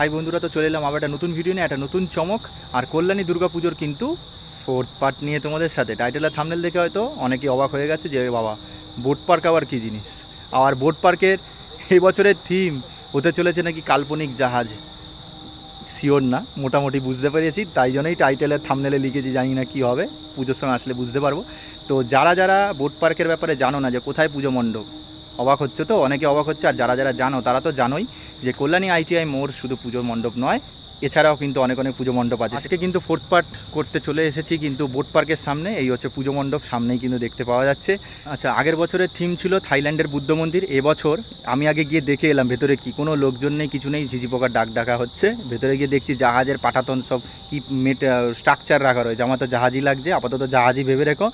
High বন্ধুরা তো চলে এলাম আবার একটা নতুন ভিডিও নিয়ে, একটা নতুন চমক। আর কল্যাণী দুর্গা পুজোর কিন্তু ফোর্থ পার্ট নিয়ে তোমাদের সাথে। টাইটেল আর থামনেল দেখে হয়তো অনেকে অবাক হয়ে গেছে যে বাবা বোট পার্ক আবার কী জিনিস? আর বোট পার্কের এই বছরের থিম হতে চলেছে নাকি কাল্পনিক জাহাজ? শিওর না, মোটামুটি বুঝতে পেরেছি, তাই জন্যই টাইটেলের থামনেলে লিখেছি, জানি না কী হবে। পুজোর সময় আসলে বুঝতে পারব। তো যারা যারা বোট পার্কের ব্যাপারে জানো না যে কোথায় পুজো মণ্ডপ অবাক হচ্ছে তো? অনেকে অবাক হচ্ছে, আর যারা যারা জানো, তারা তো জানোই যে কল্যাণী আইটিআই মোড় শুধু পুজো মণ্ডপ নয়, এছাড়াও কিন্তু অনেক অনেক পুজো মণ্ডপ আছে। আজকে কিন্তু ফোর্থ পার্ট করতে চলে এসেছি, কিন্তু বোট পার্কের সামনে, এই হচ্ছে পুজো মণ্ডপ, সামনেই কিন্তু দেখতে পাওয়া যাচ্ছে। আচ্ছা আগের বছরের থিম ছিল থাইল্যান্ডের বুদ্ধ মন্দির, এবছর আমি আগে গিয়ে দেখে এলাম, ভেতরে কি, কোনো লোকজন নেই, কিছু নেই, ঝিঝি পোকার ডাক ডাকা হচ্ছে। ভেতরে গিয়ে দেখছি জাহাজের পাঠাতন সব কি মেট স্ট্রাকচার রাখা রয়েছে। আমার তো জাহাজই লাগছে, আপাতত জাহাজই ভেবে রেখো।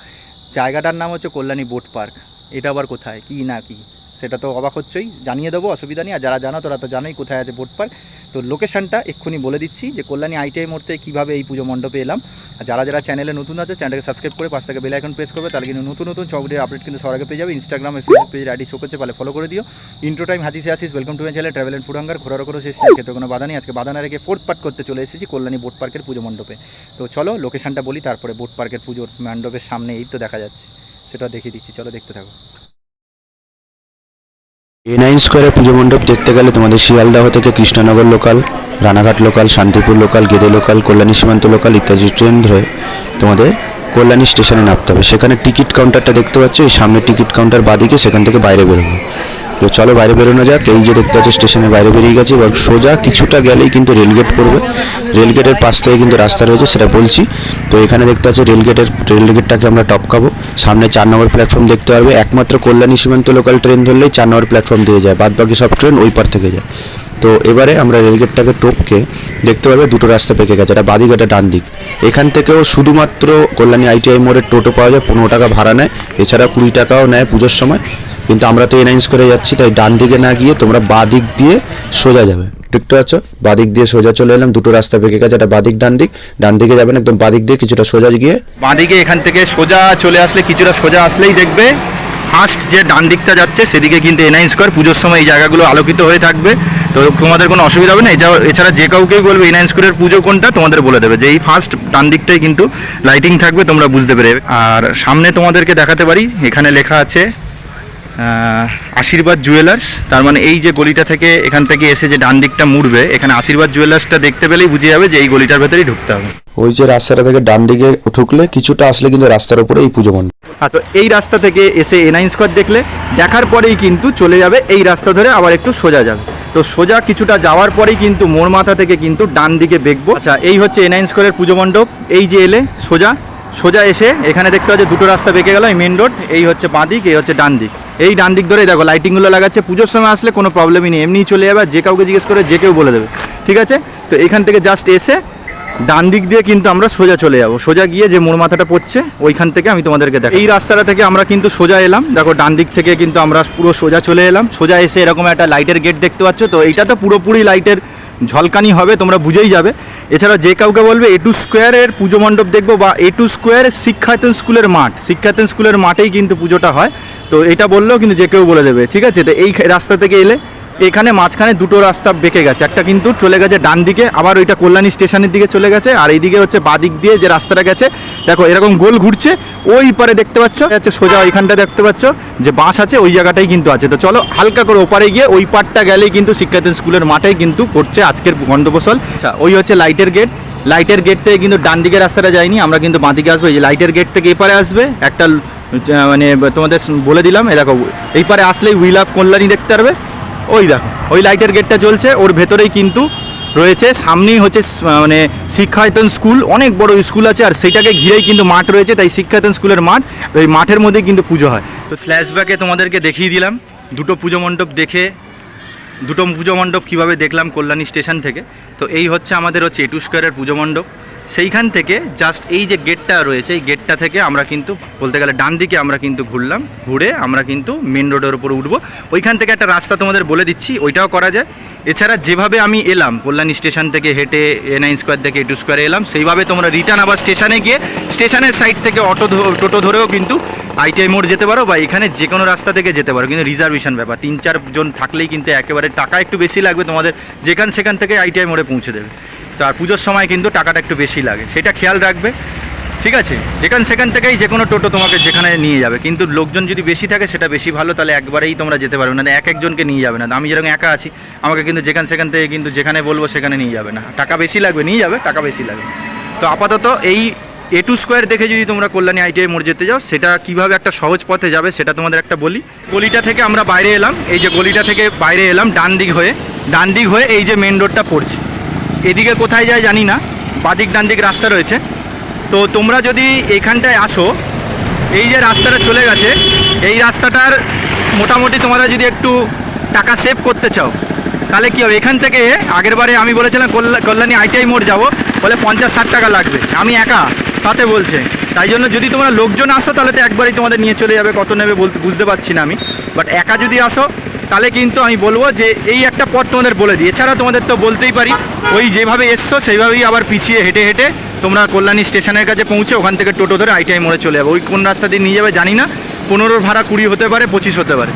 জায়গাটার নাম হচ্ছে কল্যাণী বোট পার্ক এটা আবার কোথায়? কি না কি? সেটা তো অবাক হচ্ছেই। জানিয়ে দেবো, অসুবিধা নেই। আর যারা জানো, তোরা তো জানোই কোথায় আছে বোট পার্ক তো লোকেশনটা এক্ষুনি বলে দিচ্ছি যে কল্যাণী আইটিআই মোড়তে কীভাবে এই পুজো মণ্ডপে এলাম। আর যারা যারা চ্যানেলে নতুন আছে চ্যানেলকে সাবস্ক্রাইব করে পাশ থেকে বেল আইকন প্রেস করবে। তাহলে কিন্তু নতুন নতুন চকলেটের আপডেট কিন্তু সবার আগে পেয়ে যাবে। ইনস্টাগ্রামে ফেসবুক পেজের আইডি শো করছে ফলো করে দিও। ইন্ট্রো টাইম হাতিসে আসিস welcome to my channel travel and food hunger ঘোরারও কোনো শেষ খেতে কোনো বাধা নেই। আজকে বাধা না রেখে ফোর্থ পার্ট করতে চলে এসেছি, কল্যাণী বোট পার্কের পুজো মণ্ডপে। তো চলো লোকেশনটা বলি, তারপরে বোট পার্কের পুজোর মণ্ডপের সামনে এই তো দেখা যাচ্ছে। সেটা দেখিয়ে দিচ্ছি। চলো, দেখতে থাকো। এ নাইন স্কোয়ারে পুজো মণ্ডপ দেখতে গেলে তোমাদের শিয়ালদাহ থেকে Krishnanagar local Ranaghat local Shantipur local Gede local Kalyani Simanta local ইত্যাদি ট্রেন ধরে তোমাদের কল্যাণী স্টেশনে নামতে হবে। সেখানে টিকিট কাউন্টারটা দেখতে পাচ্ছ, এই সামনে টিকিট কাউন্টার বাদিকে সেখান থেকে বাইরে বেরোবো। তো চলো বাইরে বেরোনো যাক। এই যে দেখতে পাচ্ছি, স্টেশনের বাইরে বেরিয়ে গেছে। এবার সোজা কিছুটা গেলেই কিন্তু রেলগেট পড়বে। রেলগেটের পাশ থেকে কিন্তু রাস্তা রয়েছে, সেটা বলছি। তো এখানে দেখতে পাচ্ছি রেলগেটের রেলগেটটাকে আমরা টপকাবো সামনে চার নম্বর প্ল্যাটফর্ম দেখতে পারবে। একমাত্র কল্যাণী সীমান্ত লোকাল ট্রেন ধরলেই চার নম্বর প্ল্যাটফর্ম দিয়ে যায়। বাদ বাকি সব ট্রেন ওই পার থেকে যায়। তো এবারে আমরা রেলগেটটাকে টপকে দেখতে পারবে দুটো রাস্তা পেকে গেছে, এটা বাদিক একটা ডান দিক এখান থেকেও শুধুমাত্র কল্যাণী আইটিআই মোড়ের টোটো পাওয়া যায়, পনেরো টাকা ভাড়া নেয়, এছাড়া কুড়ি টাকাও নেয় পুজোর সময়। কিন্তু আমরা তো এনাইন্স করে যাচ্ছি, তাই ডান দিকে না গিয়ে তোমরা বাদিক দিয়ে সোজা যাবে। দেখতে পাচ্ছ? বাদিক দিয়ে সোজা চলে এলাম, দুটো রাস্তা পেকে গেছে একটা বাদিক ডান দিক ডান দিকে যাবেন একদম বাদিক দিয়ে কিছুটা সোজা গিয়ে। বাঁদিকে এখান থেকে সোজা চলে আসলে, কিছুটা সোজা আসলেই দেখবে ফার্স্ট যে ডান দিকটা যাচ্ছে, সেদিকে কিন্তু এনআই স্কোয়ার পুজোর সময় এই জায়গাগুলো আলোকিত হয়ে থাকবে। তো তোমাদের কোনো অসুবিধা হবে না? এছাড়া এছাড়া যে কাউকেই বলবে এনআই স্কোয়ারের পুজো কোনটা, তোমাদের বলে দেবে। যে এই ফার্স্ট ডান দিকটাই কিন্তু লাইটিং থাকবে, তোমরা বুঝতে পেরে আর সামনে তোমাদেরকে দেখাতে পারি, এখানে লেখা আছে আশীর্বাদ জুয়েলার্স তার মানে এই যে গলিটা থেকে এখান থেকে এসে যে ডান দিকটা মুড়বে এখানে আশীর্বাদ জুয়েলার্সটা দেখতে পেলেই বুঝে যাবে যে এই গলিটার ভেতরেই ঢুকতে হবে। ওই যে রাস্তাটা থেকে ডান দিকে ঢুকলে কিছুটা আসলে কিন্তু রাস্তার উপরে এই পুজো মণ্ডপ। আচ্ছা এই রাস্তা থেকে এসে এনআইন স্কোয়ার দেখলে দেখার পরেই কিন্তু চলে যাবে এই রাস্তা ধরে আবার একটু সোজা যাবে। তো সোজা কিছুটা যাওয়ার পরেই কিন্তু মোড় মাথা থেকে কিন্তু ডান দিকে বেঁকবো। আচ্ছা এই হচ্ছে এনআইন স্কোয়ারের পুজো মণ্ডপ। এই যে এলে সোজা সোজা এসে এখানে দেখতে পাচ্ছি দুটো রাস্তা বেঁকে গেল এই মেন রোড এই হচ্ছে বাঁ দিক এই হচ্ছে ডান দিক। এই ডান দিক ধরে দেখো লাইটিংগুলো লাগাচ্ছে, পুজোর সময় আসলে কোনো প্রবলেমই নেই। এমনিই চলে যাবে যে কাউকে জিজ্ঞেস করে যে কেউ বলে দেবে, ঠিক আছে? তো এখান থেকে জাস্ট এসে ডান দিক দিয়ে কিন্তু আমরা সোজা চলে যাব। সোজা গিয়ে যে মোড় মাথাটা পড়ছে, ওইখান থেকে আমি তোমাদেরকে দেখো এই রাস্তাটা থেকে আমরা কিন্তু সোজা এলাম। দেখো, ডান দিক থেকে কিন্তু আমরা পুরো সোজা চলে এলাম। সোজা এসে এরকম একটা লাইটের গেট দেখতে পাচ্ছ, তো এইটা তো পুরোপুরি লাইটের ঝলকানি হবে, তোমরা বুঝেই যাবে। এছাড়া যে কাউকে বলবে এ টু স্কোয়ারের পুজো মণ্ডপ দেখব বা এ টু স্কোয়ার শিক্ষায়তন স্কুলের মাঠ। শিক্ষায়তন স্কুলের মাঠেই কিন্তু পুজোটা হয়। তো এটা বললেও কিন্তু যে কেউ বলে দেবে, ঠিক আছে? তো এই রাস্তা থেকে এলে এখানে মাঝখানে দুটো রাস্তা বেঁকে গেছে। একটা কিন্তু চলে গেছে ডান দিকে, আবার ওইটা কল্যাণী স্টেশনের দিকে চলে গেছে, আর এইদিকে হচ্ছে বাদিক দিয়ে যে রাস্তাটা গেছে, দেখো এরকম গোল ঘুরছে, ওই পারে দেখতে পাচ্ছ হচ্ছে সোজা ওইখানটা দেখতে পাচ্ছ, যে বাস আছে, ওই জায়গাটাই কিন্তু আছে। তো চলো হালকা করে ওপারে গিয়ে ওই পারটা গেলেই কিন্তু শিক্ষার্থী স্কুলের মাঠেই কিন্তু পড়ছে আজকের গণ্ডপোষল আচ্ছা ওই হচ্ছে লাইটের গেট। লাইটের গেট থেকে কিন্তু ডান দিকে রাস্তাটা যায়নি, আমরা কিন্তু বাঁদিকে আসব। এই লাইটের গেট থেকে এপারে আসবে, একটা মানে তোমাদের বলে দিলাম, এই দেখো, এই পারে আসলেই উইল আপ কল্যাণী দেখতে পারবে। ওই দেখো, ওই লাইটের গেটটা চলছে, ওর ভেতরেই কিন্তু রয়েছে, সামনেই হচ্ছে মানে শিক্ষায়তন স্কুল, অনেক বড় স্কুল আছে, আর সেটাকে ঘিরেই কিন্তু মাঠ রয়েছে, তাই শিক্ষায়তন স্কুলের মাঠ ওই মাঠের মধ্যেই কিন্তু পুজো হয়। তো ফ্ল্যাশব্যাকে তোমাদেরকে দেখিয়ে দিলাম, দুটো পুজো মণ্ডপ দেখে, দুটো পুজো মণ্ডপ কীভাবে দেখলাম কল্যাণী স্টেশন থেকে। তো এই হচ্ছে আমাদের হচ্ছে এটু স্কোয়ারের পুজো মণ্ডপ। সেইখান থেকে জাস্ট এই যে গেটটা রয়েছে, এই গেটটা থেকে আমরা কিন্তু বলতে গেলে ডান দিকে আমরা কিন্তু ঘুরলাম, ঘুরে আমরা কিন্তু মেন রোডের উপরে উঠবো। ওইখান থেকে একটা রাস্তা তোমাদের বলে দিচ্ছি, ওইটাও করা যায়। এছাড়া যেভাবে আমি এলাম, কল্যাণী স্টেশন থেকে হেঁটে এ নাইন স্কোয়ার থেকে এটু স্কোয়ারে এলাম, সেইভাবে তোমরা রিটার্ন আবার স্টেশনে গিয়ে, স্টেশনের সাইড থেকে অটো টোটো ধরেও কিন্তু আইটিআই মোড় যেতে পারো বা এখানে যে কোনো রাস্তা থেকে যেতে পারো, কিন্তু রিজার্ভেশন ব্যাপার। তিন চারজন থাকলেই কিন্তু একেবারে টাকা একটু বেশি লাগবে তোমাদের, যেখান সেখান থেকে আইটিআই মোড়ে পৌঁছে দেবে। তো আর পুজোর সময় কিন্তু টাকাটা একটু বেশি লাগে, সেটা খেয়াল রাখবে। ঠিক আছে? যেখান সেখান থেকেই যে কোনো টোটো তোমাকে যেখানে নিয়ে যাবে। কিন্তু লোকজন যদি বেশি থাকে, সেটা বেশি ভালো, তাহলে একবারেই তোমরা যেতে পারবে না। এক একজনকে নিয়ে যাবে না। আমি যেরকম একা আছি, আমাকে কিন্তু যেখান সেখান থেকে কিন্তু যেখানে বলব, সেখানে নিয়ে যাবে না। টাকা বেশি লাগবে, নিয়ে যাবে, টাকা বেশি লাগবে। তো আপাতত এই এ টু স্কোয়ার দেখে যদি তোমরা কল্যাণী আইটিআই মোড় যেতে যাও, সেটা কীভাবে একটা সহজ পথে যাবে, সেটা তোমাদের একটা বলি। গলিটা থেকে আমরা বাইরে এলাম। এই যে গলিটা থেকে বাইরে এলাম ডান দিক হয়ে। ডান দিক হয়ে এই যে মেন রোডটা পড়ছে। এদিকে কোথায় যায় জানি না, বাদিক ডান দিক রাস্তা রয়েছে। তো তোমরা যদি এখানটায় আসো, এই যে রাস্তাটা চলে গেছে, এই রাস্তাটার মোটামুটি তোমরা যদি একটু টাকা সেভ করতে চাও, তাহলে কী হবে? এখান থেকে আগের বারে আমি বলেছিলাম কল্যা- কল্যাণী আইটিআই মোড় যাব, বলে পঞ্চাশ ষাট টাকা লাগবে। আমি একা, তাতে বলছে। তাই জন্য যদি তোমরা লোকজন আসো, তাহলে তো একবারই তোমাদের নিয়ে চলে যাবে, কত নেবে বলতে বুঝতে পারছি না আমি। বাট একা যদি আসো তাহলে কিন্তু আমি বলব যে এই একটা পথ তোমাদের বলে দিই। এছাড়া তোমাদের তো বলতেই পারি, ওই যেভাবে এসছো সেইভাবেই আবার পিছিয়ে হেঁটে হেঁটে তোমরা কল্যাণী স্টেশনের কাছে পৌঁছে ওখান থেকে টোটো ধরে আইটিআই মোড়ে চলে যাবে। ওই কোন রাস্তা দিয়ে নিয়ে যাবে জানি না, পনেরোর ভাড়া কুড়ি হতে পারে, পঁচিশ হতে পারে।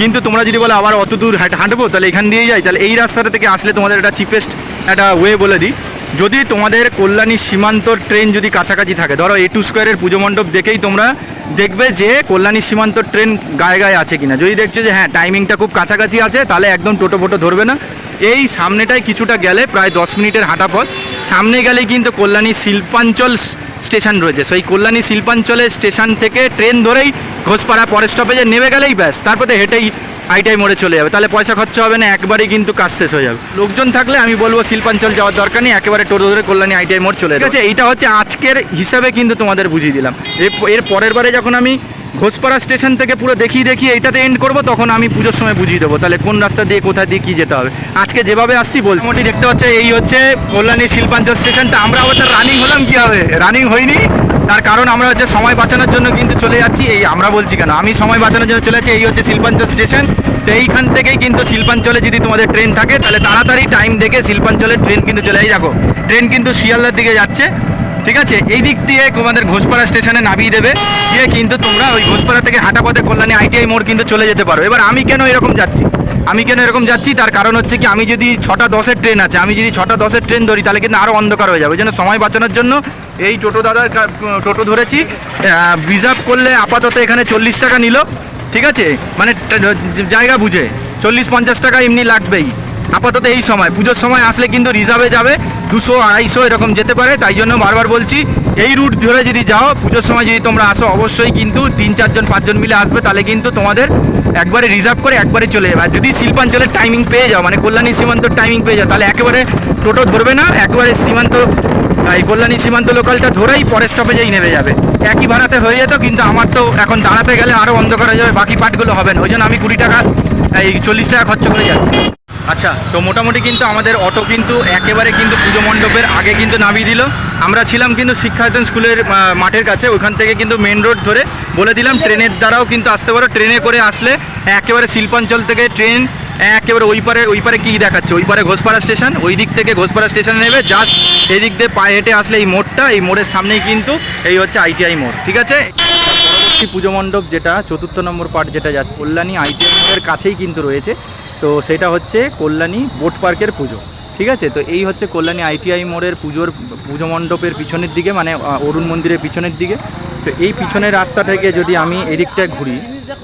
কিন্তু তোমরা যদি বলো আবার অত দূর হাঁটবো, তাহলে এখান দিয়েই যাই। তাহলে এই রাস্তাটা থেকে আসলে তোমাদের একটা চিপেস্ট একটা ওয়ে বলে দিই। যদি তোমাদের কল্যাণী সীমান্তর ট্রেন যদি কাছাকাছি থাকে, ধরো এ টু স্কোয়ারের পুজো মণ্ডপ দেখেই তোমরা দেখবে যে কল্যাণী সীমান্ত ট্রেন গায়ে গায়ে আছে কিনা। যদি দেখছ যে হ্যাঁ টাইমিংটা খুব কাছাকাছি আছে, তাহলে একদম টোটো ফোটো ধরবে না। এই সামনেটায় কিছুটা গেলে প্রায় দশ মিনিটের হাঁটা পথ। সামনে গেলেই কিন্তু কল্যাণী শিল্পাঞ্চল স্টেশন রয়েছে। সেই কল্যাণী শিল্পাঞ্চলের স্টেশন থেকে ট্রেন ধরেই ঘোষপাড়া পরের স্টপেজে নেমে গেলেই ব্যাস। তারপরে হেঁটেই আইটাই মোড়ে চলে যাবে। তাহলে পয়সা খরচা হবে না একবারেই কিন্তু কাজ শেষ হয়ে যাবে। লোকজন থাকলে আমি বলব শিল্পাঞ্চল যাওয়ার দরকার নেই একেবারে টোটো ধরে কল্যাণী আইটিআই মোড় চলে যাবে। এইটা হচ্ছে আজকের হিসাবে কিন্তু তোমাদের বুঝিয়ে দিলাম। এর- এর পরের বারে যখন আমি ঘোষপাড়া স্টেশন থেকে পুরো দেখিয়ে দেখিয়ে এইটাতে এন্ড করব, তখন আমি পুজোর সময় বুঝিয়ে দেবো। তাহলে কোন রাস্তা দিয়ে, কোথায় দিয়ে কি যেতে হবে। আজকে যেভাবে আসছি বলছি মোটামুটি দেখতে হচ্ছে এই হচ্ছে কল্যাণী শিল্পাঞ্চল স্টেশন। স্টেশনটা আমরা হচ্ছে রানিং হলাম কি হবে? রানিং হয়নি তার কারণ আমরা হচ্ছে সময় বাঁচানোর জন্য কিন্তু চলে যাচ্ছি। এই আমরা বলছি কেন? আমি সময় বাঁচানোর জন্য চলে যাচ্ছি, এই হচ্ছে শিল্পাঞ্চল স্টেশন। তো এইখান থেকেই কিন্তু শিল্পাঞ্চলে যদি তোমাদের ট্রেন থাকে, তাহলে তাড়াতাড়ি টাইম দেখে শিল্পাঞ্চলের ট্রেন কিন্তু চলে এই দেখো। ট্রেন কিন্তু শিয়ালদার দিকে যাচ্ছে। ঠিক আছে? এই দিক দিয়ে তোমাদের ঘোষপাড়া স্টেশনে নামিয়ে দেবে। দিয়ে কিন্তু তোমরা ওই ঘোষপাড়া থেকে হাঁটা পথে কল্যাণী আইটিআই মোড় কিন্তু চলে যেতে পারো। এবার আমি কেন এরকম যাচ্ছি? আমি কেন এরকম যাচ্ছি? তার কারণ হচ্ছে কি, আমি যদি ছটা দশের ট্রেন আছে, আমি যদি ছটা দশের ট্রেন ধরি, তাহলে কিন্তু আরও অন্ধকার হয়ে যাবে। ওই জন্য সময় বাঁচানোর জন্য এই টোটো দাদার টোটো ধরেছি। রিজার্ভ করলে আপাতত এখানে চল্লিশ টাকা নিল। ঠিক আছে? মানে জায়গা বুঝে। চল্লিশ পঞ্চাশ টাকা এমনি লাগবেই। আপাতত এই সময়, পুজোর সময় আসলে কিন্তু রিজার্ভে যাবে। দুশো আড়াইশো এরকম যেতে পারে, তাই জন্য বারবার বলছি, এই রুট ধরে যদি যাও, পুজোর সময় যদি তোমরা আসো, অবশ্যই কিন্তু তিন চারজন পাঁচজন মিলে আসবে, তাহলে কিন্তু তোমাদের একবারে রিজার্ভ করে একবারে চলে যাবে। আর যদি শিল্পাঞ্চলের টাইমিং পেয়ে যাও মানে কল্যাণী সীমান্তর টাইমিং পেয়ে যাও, তাহলে একেবারে টোটো ধরবে না, একবারে সীমান্ত, এই কল্যাণী সীমান্ত লোকালটা ধরেই পরের স্টপেজেই নেমে যাবে। একই ভাড়াতে হয়ে যেত, কিন্তু আমার তো এখন দাঁড়াতে গেলে আরও অন্ধকার হয়ে যাবে, বাকি পার্টগুলো হবে না, ওই জন্য আমি কুড়ি টাকা, এই চল্লিশ টাকা খরচা করে যাচ্ছি। আচ্ছা তো মোটামুটি কিন্তু আমাদের অটো কিন্তু একেবারে কিন্তু পুজো মণ্ডপের আগে কিন্তু নামিয়ে দিল। আমরা ছিলাম কিন্তু শিক্ষায়তন স্কুলের মাঠের কাছে ওখান থেকে কিন্তু মেন রোড ধরে বলে দিলাম, ট্রেনের দ্বারাও কিন্তু আসতে পারো। ট্রেনে করে আসলে একেবারে শিল্পাঞ্চল থেকে ট্রেন একেবারে ওই পারে ওই পারে কী দেখাচ্ছে? ওই পারে ঘোষপাড়া স্টেশন, ওই দিক থেকে ঘোষপাড়া স্টেশনে নেবে, জাস্ট এদিক দিয়ে পায়ে হেঁটে আসলে এই মোড়টা, এই মোড়ের সামনেই কিন্তু এই হচ্ছে আইটিআই মোড়, ঠিক আছে? পুজো মণ্ডপ যেটা, চতুর্থ নম্বর পার্ট যেটা যাচ্ছে, কল্যাণী আইটিআই মোড়ের কাছেই কিন্তু রয়েছে। তো সেটা হচ্ছে কল্যাণী বোট পার্কের পুজো। ঠিক আছে? তো এই হচ্ছে কল্যাণী আইটিআই মোড়ের পুজোর পুজো মণ্ডপের পিছনের দিকে মানে অরুণ মন্দিরের পিছনের দিকে। তো এই পিছনের রাস্তা থেকে যদি আমি এদিকটায় ঘুরি,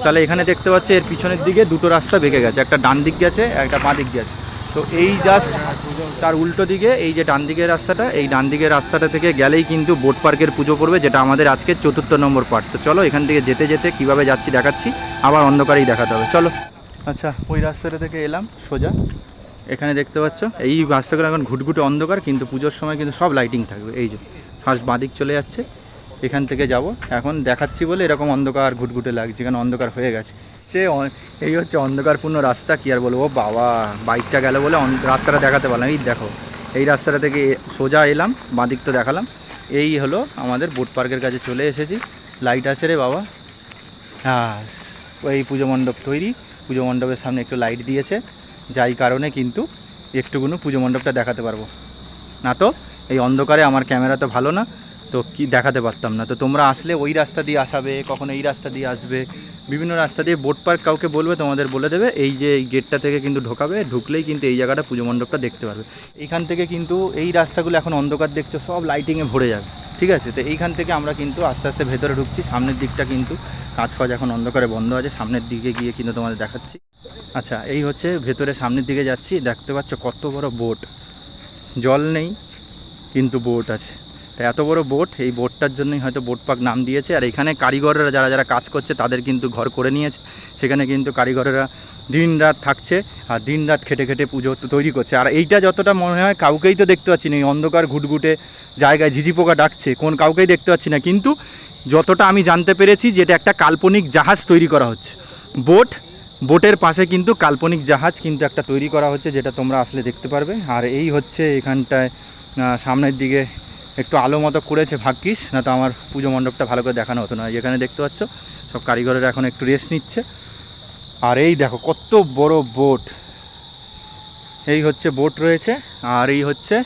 তাহলে এখানে দেখতে পাচ্ছি এর পিছনের দিকে দুটো রাস্তা বেঁকে গেছে। একটা ডান দিক গেছে, একটা বাঁ দিক গেছে। তো এই জাস্ট তার উল্টো দিকে, এই যে ডান দিকের রাস্তাটা, এই ডান দিকের রাস্তাটা থেকে গেলেই কিন্তু বোট পার্কের পুজো করবে যেটা আমাদের আজকের চতুর্থ নম্বর পার্ট তো চলো এখান থেকে যেতে যেতে কীভাবে যাচ্ছি দেখাচ্ছি, আবার অন্ধকারেই দেখাতে হবে। চলো। আচ্ছা ওই রাস্তাটা থেকে এলাম, সোজা। এখানে দেখতে পাচ্ছ, এই রাস্তাগুলো এখন ঘুটঘুটে অন্ধকার, কিন্তু পুজোর সময় কিন্তু সব লাইটিং থাকবে। এই যে ফার্স্ট বাঁদিক চলে যাচ্ছে, এখান থেকে যাব। এখন দেখাচ্ছি বলে এরকম অন্ধকার ঘুটঘুটে লাগছে এখানে অন্ধকার হয়ে গেছে। সে এই হচ্ছে অন্ধকারপূর্ণ রাস্তা, কি আর বলব, বাবা বাইকটা গেল বলে রাস্তাটা দেখাতে পারলাম। এই দেখো, এই রাস্তাটা থেকে সোজা এলাম, বাঁদিক তো দেখালাম। এই হলো আমাদের বোট পার্কের কাছে চলে এসেছি। লাইট আছে রে বাবা। হ্যাঁ এই পুজো মণ্ডপ তৈরি। পুজো মণ্ডপের সামনে একটু লাইট দিয়েছে, যাই কারণে কিন্তু একটুকুনো পুজো মণ্ডপটা দেখাতে পারব। না তো, এই অন্ধকারে আমার ক্যামেরা তো ভালো না, তো কি দেখাতে পারতাম না। তো তোমরা আসলে ওই রাস্তা দিয়ে আসাবে, কখনো এই রাস্তা দিয়ে আসবে, বিভিন্ন রাস্তা দিয়ে বোট পার্ক কাউকে বলবে, তোমাদের বলে দেবে, এই যে এই গেটটা থেকে কিন্তু ঢোকাবে, ঢুকলেই কিন্তু এই জায়গাটা পুজো মণ্ডপটা দেখতে পারবে। এইখান থেকে কিন্তু এই রাস্তাগুলো এখন অন্ধকার দেখছ, সব লাইটিংয়ে ভরে যাবে। ঠিক আছে, তো এইখান থেকে আমরা কিন্তু আস্তে আস্তে ভেতরে ঢুকছি, সামনের দিকটা কিন্তু কাজ ফাজ এখন অন্ধকারে বন্ধ আছে, সামনের দিকে গিয়ে কিন্তু তোমাদের দেখাচ্ছি। আচ্ছা এই হচ্ছে ভেতরে সামনের দিকে যাচ্ছি, দেখতে পাচ্ছ কত বড় বোট। জল নেই, কিন্তু বোট আছে। তা এত বড় বোট, এই বোটটার জন্যই হয়তো বোট পাক নাম দিয়েছে। আর এখানে কারিগররা যারা যারা কাজ করছে, তাদের কিন্তু ঘর করে নিয়েছে। সেখানে কিন্তু কারিগরেরা দিন রাত থাকছে আর দিন রাত খেটে খেটে পুজো তৈরি করছে। আর এইটা যতটা মনে হয় কাউকেই তো দেখতে পাচ্ছি না। এই অন্ধকার ঘুটঘুটে জায়গায় ঝিঝি পোকা ডাকছে, কোন কাউকেই দেখতে পাচ্ছি না। কিন্তু যতটা আমি জানতে পেরেছি যেটা একটা কাল্পনিক জাহাজ তৈরি করা হচ্ছে। বোট, বোটের পাশে কিন্তু কাল্পনিক জাহাজ কিন্তু একটা তৈরি করা হচ্ছে, যেটা তোমরা আসলে দেখতে পারবে। আর এই হচ্ছে এখানটায় সামনের দিকে একটু আলো মতো করেছে ভাগ্যিস, না তো আমার পুজো মণ্ডপটা ভালো করে দেখানো হতো না। যেখানে দেখতে পাচ্ছ, সব কারিগরেরা এখন একটু রেস্ট নিচ্ছে। আর এই দেখো, কত বড় বোট। এই হচ্ছে বোট রয়েছে, আর এই হচ্ছে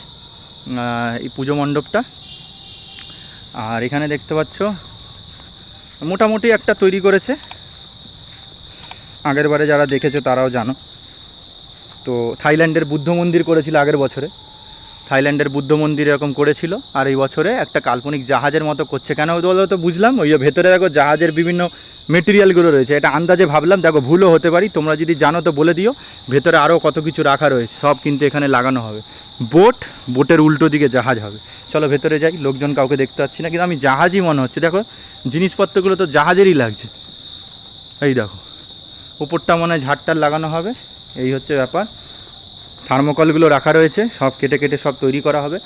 এই পুজো মণ্ডপটা। আর এখানে দেখতে পাচ্ছ, মোটামুটি একটা তৈরি করেছে। আগের বারে যারা দেখেছ তারাও জানো। তো থাইল্যান্ডের বুদ্ধ মন্দির করেছিল আগের বছরে। থাইল্যান্ডের বুদ্ধ মন্দির এরকম করেছিল, আর এই বছরে একটা কাল্পনিক জাহাজের মতো করছে। কেন তো বুঝলাম? ওই ভেতরে দেখো জাহাজের বিভিন্ন মেটেরিয়ালগুলো রয়েছে। এটা আন্দাজে ভাবলাম, দেখো ভুলও হতে পারি, তোমরা যদি জানো তো বলে দিও। ভেতরে আরও কত কিছু রাখা রয়েছে, সব কিন্তু এখানে লাগানো হবে। বোট, বোটের উল্টো দিকে জাহাজ হবে। চলো ভেতরে যাই, লোকজন কাউকে দেখতে পাচ্ছি না, কিন্তু আমি জাহাজই মনে হচ্ছে। দেখো, জিনিসপত্রগুলো তো জাহাজেরই লাগছে। এই দেখো, উপরটা মনে হয় ঝাড়টার লাগানো হবে। এই হচ্ছে ব্যাপার। থার্মোকলগুলো রাখা রয়েছে, সব কেটে কেটে সব তৈরি করা হবে।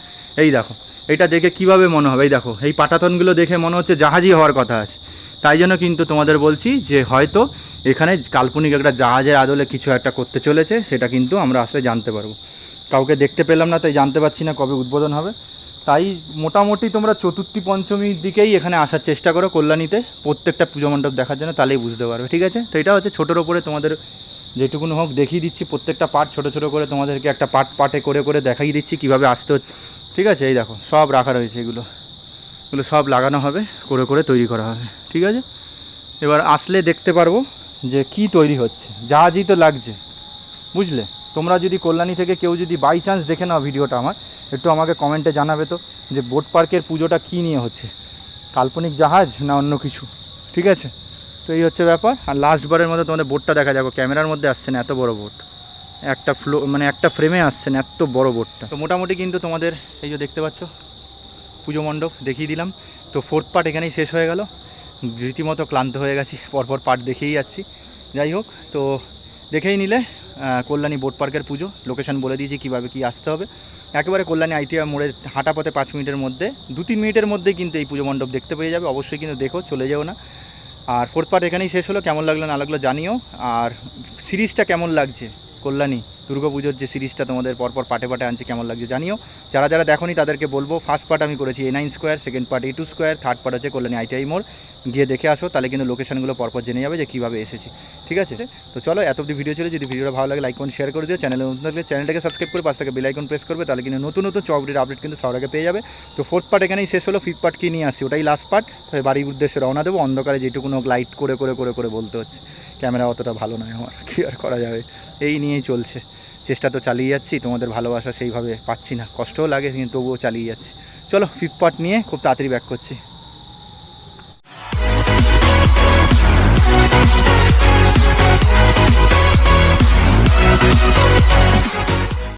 এই দেখো এটা দেখে কীভাবে মনে হবে? এই দেখো, এই পাটাতনগুলো দেখে মনে হচ্ছে জাহাজই হওয়ার কথা আছে। তাই জন্য কিন্তু তোমাদের বলছি যে হয়তো এখানে কাল্পনিক একটা জাহাজের আদলে কিছু একটা করতে চলেছে, সেটা কিন্তু আমরা আসলে জানতে পারব। কাউকে দেখতে পেলাম না, তাই জানতে পারছি না কবে উদ্বোধন হবে। তাই মোটামুটি তোমরা চতুর্থী পঞ্চমীর দিকেই এখানে আসার চেষ্টা করো কল্যাণীতে। প্রত্যেকটা পুজো মণ্ডপ দেখার জন্য তাহলেই বুঝতে পারবে, ঠিক আছে? তো এটা হচ্ছে ছোটোর ওপরে তোমাদের যেটুকুন হোক দেখিয়ে দিচ্ছি, প্রত্যেকটা পার্ট ছোটো ছোটো করে তোমাদেরকে একটা পার্ট পার্টে করে করে দেখাই দিচ্ছি, কীভাবে আসতে ঠিক আছে? এই দেখো, সব রাখা রয়েছে এগুলো। এগুলো সব লাগানো হবে, করে করে তৈরি করা হবে। ঠিক আছে? এবার আসলে দেখতে পারব যে কি তৈরি হচ্ছে। জাহাজই তো লাগছে। বুঝলে? তোমরা যদি কল্যাণী থেকে কেউ যদি বাই চান্স দেখে নাও ভিডিওটা আমার, একটু আমাকে কমেন্টে জানাবে তো যে বোট পার্কের পুজোটা কী নিয়ে হচ্ছে? কাল্পনিক জাহাজ না অন্য কিছু? ঠিক আছে? তো এই হচ্ছে ব্যাপার। আর লাস্ট বারের মধ্যে তোমাদের বোটটা দেখা যাব ক্যামেরার মধ্যে আসছে না, এত বড় বোট একটা ফ্লো মানে একটা ফ্রেমে আসছে না, এত বড় বোটটা তো মোটামুটি কিন্তু তোমাদের এই যে দেখতে পাচ্ছ, পুজো মণ্ডপ দেখিয়ে দিলাম। তো ফোর্থ পার্ট এখানেই শেষ হয়ে গেল। রীতিমতো ক্লান্ত হয়ে গেছি, পরপর পার্ট দেখেই যাচ্ছি। যাই হোক, তো দেখেই নিলে কল্যাণী বোট পার্কের পুজো। লোকেশন বলে দিয়েছি কীভাবে কী আসতে হবে। একেবারে কল্যাণী আইটিআর মোড়ে হাঁটা পথে পাঁচ মিনিটের মধ্যে, দু তিন মিনিটের মধ্যেই কিন্তু এই পুজো মণ্ডপ দেখতে পেয়ে যাবে। অবশ্যই কিন্তু দেখো, চলে যেও না। আর ফোর্থ পার্ট এখানেই শেষ হলো। কেমন লাগল না লাগল জানিও। আর সিরিজটা কেমন লাগছে? কল্যাণী, দুর্গাপুজোর যে সিরিজটা তোমাদের পরপর পাটে পাটে আনছে, কেমন লাগছে জানিও। যারা যারা দেখোনি তাদেরকে বলব ফার্স্ট পার্ট আমি করেছি A nine square second part A two square third part আছে কল্যাণী আইটিআই মোড় গিয়ে দেখে আসো, তাহলে কিন্তু লোকেশানগুলো পরপর জেনে যাবে যে কীভাবে এসেছি, ঠিক আছে? তো চলো, এত অব্দি ভিডিও ছিল, যদি ভিডিওটা ভালো লাগে লাইক করুন শেয়ার করে দিও। চ্যানেলে নতুন থাকলে চ্যানেলটাকে সাবস্ক্রাইব করে পাশ থেকে বেল আইকন প্রেস করবে, তাহলে কিন্তু নতুন নতুন চকরির আপডেট কিন্তু সবার পেয়ে যাবে। তো ফোর্থ পার্ট এখানেই শেষ হলো ফিফথ পার্ট কি নিয়ে আসছি, ওটাই লাস্ট পার্ট তবে বাড়ির উদ্দেশ্যে রওনা দেবো, অন্ধকারে যেটুকুনো লাইট করে করে করে করে বলতে হচ্ছে। ক্যামেরা অতটা ভালো নয় আমার, কী আর করা যাবে? এই নিয়েই চলছে। চেষ্টা তো চালিয়ে যাচ্ছি, তোমাদের ভালোবাসা সেইভাবে পাচ্ছি না। কষ্টও লাগে, কিন্তু তবুও চালিয়ে যাচ্ছি। চলো ফিফথ পার্ট নিয়ে খুব তাড়াতাড়ি ব্যাক করছি।